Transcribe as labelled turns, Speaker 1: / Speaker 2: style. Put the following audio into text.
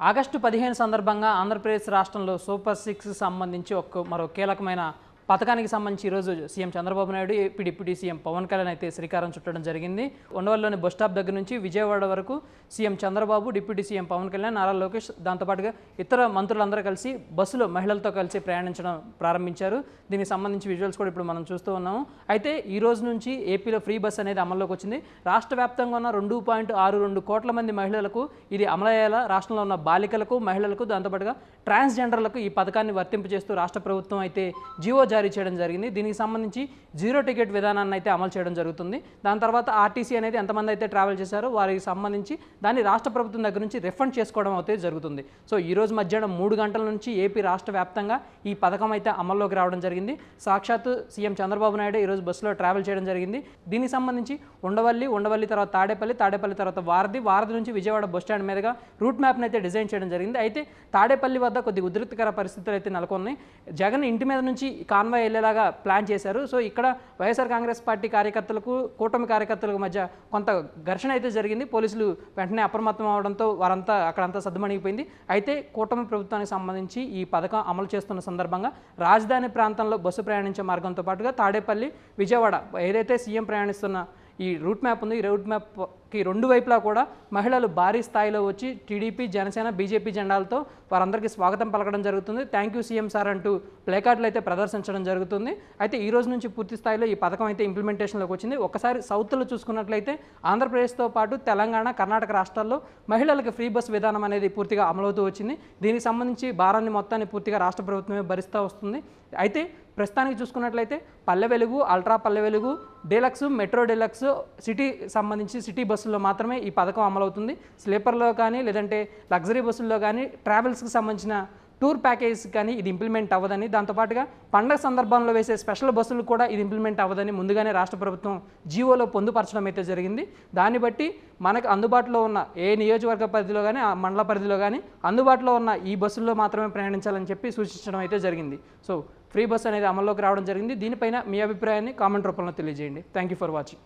Speaker 1: August పదిహేను సందర్భంగా ఆంధ్రప్రదేశ్ రాష్ట్రంలో సూపర్ సిక్స్ సంబంధించి ఒక మరో కీలకమైన పథకానికి సంబంధించి ఈరోజు CM Chandrababu Naidu AP deputy CM Pawan Kalyan అయితే శ్రీకారం చుట్టడం జరిగింది. ఉండవల్లిలోని బస్ స్టాప్ దగ్గర నుంచి విజయవాడ వరకు CM Chandrababu deputy CM Pawan Kalyan Nara Lokesh దాంతోపాటుగా ఇతర మంత్రులందరూ కలిసి బస్సులో మహిళలతో కలిసి ప్రయాణించడం ప్రారంభించారు. దీనికి సంబంధించి విజువల్స్ కూడా ఇప్పుడు మనం చూస్తూ ఉన్నాము. అయితే ఈ రోజు నుంచి ఏపీలో ఫ్రీ బస్ అనేది అమల్లోకి వచ్చింది. రాష్ట్ర వ్యాప్తంగా ఉన్న రెండు పాయింట్ ఆరు రెండు కోట్ల మంది మహిళలకు ఇది అమలయ్యేలా రాష్ట్రంలో ఉన్న బాలికలకు మహిళలకు దాంతోపాటుగా ట్రాన్స్జెండర్లకు ఈ పథకాన్ని వర్తింపజేస్తూ రాష్ట్ర ప్రభుత్వం అయితే జీవో జారీ చేయడం జరిగింది. దీనికి సంబంధించి జీరో టికెట్ విధానాన్ని అయితే అమలు చేయడం జరుగుతుంది. దాని తర్వాత ఆర్టీసీ అనేది ఎంతమంది అయితే ట్రావెల్ చేశారో వారికి సంబంధించి దాన్ని రాష్ట్ర ప్రభుత్వం దగ్గర నుంచి రిఫండ్ చేసుకోవడం అయితే జరుగుతుంది. సో ఈ రోజు మధ్యాహ్నం మూడు గంటల నుంచి ఏపీ రాష్ట్ర వ్యాప్తంగా ఈ పథకం అయితే అమల్లోకి రావడం జరిగింది. సాక్షాత్తు సీఎం చంద్రబాబు నాయుడు ఈరోజు బస్సులో ట్రావెల్ చేయడం జరిగింది. దీనికి సంబంధించి ఉండవల్లి ఉండవల్లి తర్వాత తాడేపల్లి తాడేపల్లి తర్వాత వారధి వారధి నుంచి విజయవాడ బస్ స్టాండ్ మీదుగా రూట్ మ్యాప్ని అయితే డిజైన్ చేయడం జరిగింది. అయితే తాడేపల్లి వద్ద కొద్ది ఉద్రిక్తకర పరిస్థితులు అయితే నెలకొన్నాయి. జగన్ ఇంటి మీద నుంచి కారణం కాన్వాయ్ వెళ్ళేలాగా ప్లాన్ చేశారు. సో ఇక్కడ వైఎస్ఆర్ కాంగ్రెస్ పార్టీ కార్యకర్తలకు కూటమి కార్యకర్తలకు మధ్య కొంత ఘర్షణ అయితే జరిగింది. పోలీసులు వెంటనే అప్రమత్తం అవడంతో వారంతా అక్కడంతా సర్దుమణిగిపోయింది అయితే కూటమి ప్రభుత్వానికి సంబంధించి ఈ పథకం అమలు చేస్తున్న సందర్భంగా రాజధాని ప్రాంతంలో బస్సు ప్రయాణించే మార్గంతో పాటుగా తాడేపల్లి విజయవాడ ఏదైతే సీఎం ప్రయాణిస్తున్న ఈ రూట్ మ్యాప్ ఉంది. ఈ రూట్ మ్యాప్కి రెండు వైపులా కూడా మహిళలు భారీ స్థాయిలో వచ్చి టీడీపీ జనసేన బీజేపీ జెండాలతో వారందరికీ స్వాగతం పలకడం జరుగుతుంది. థ్యాంక్ యూ సీఎం సార్ అంటూ ప్లేకార్డులు అయితే ప్రదర్శించడం జరుగుతుంది. అయితే ఈ రోజు నుంచి పూర్తి స్థాయిలో ఈ పథకం అయితే ఇంప్లిమెంటేషన్లోకి వచ్చింది. ఒకసారి సౌత్లో చూసుకున్నట్లయితే ఆంధ్రప్రదేశ్తో పాటు తెలంగాణ కర్ణాటక రాష్ట్రాల్లో మహిళలకు ఫ్రీ బస్ విధానం అనేది పూర్తిగా అమలవుతూ వచ్చింది. దీనికి సంబంధించి భారాన్ని మొత్తాన్ని పూర్తిగా రాష్ట్ర ప్రభుత్వమే భరిస్తూ వస్తుంది. అయితే ప్రస్తుతానికి చూసుకున్నట్లయితే పల్లె Velugu ultra Palle Velugu deluxe metro deluxe city సంబంధించి సిటీ బస్సుల్లో మాత్రమే ఈ పథకం అమలవుతుంది. స్లీపర్లో కానీ లేదంటే లగ్జరీ బస్సుల్లో కానీ ట్రావెల్స్కి సంబంధించిన టూర్ ప్యాకేజ్ కానీ ఇది ఇంప్లిమెంట్ అవ్వదని దాంతోపాటుగా పండగ సందర్భంలో వేసే స్పెషల్ బస్సులు కూడా ఇది ఇంప్లిమెంట్ అవ్వదని ముందుగానే రాష్ట్ర ప్రభుత్వం జీవోలో పొందుపరచడం అయితే జరిగింది. దాన్ని బట్టి మనకు అందుబాటులో ఉన్న ఏ నియోజకవర్గ పరిధిలో కానీ ఆ మండల పరిధిలో కానీ అందుబాటులో ఉన్న ఈ బస్సుల్లో మాత్రమే ప్రయాణించాలని చెప్పి సూచించడం అయితే జరిగింది. సో ఫ్రీ బస్ అనేది అమల్లోకి రావడం జరిగింది. దీనిపైన మీ అభిప్రాయాన్ని కామెంట్ రూపంలో తెలియజేయండి. Thank you for watching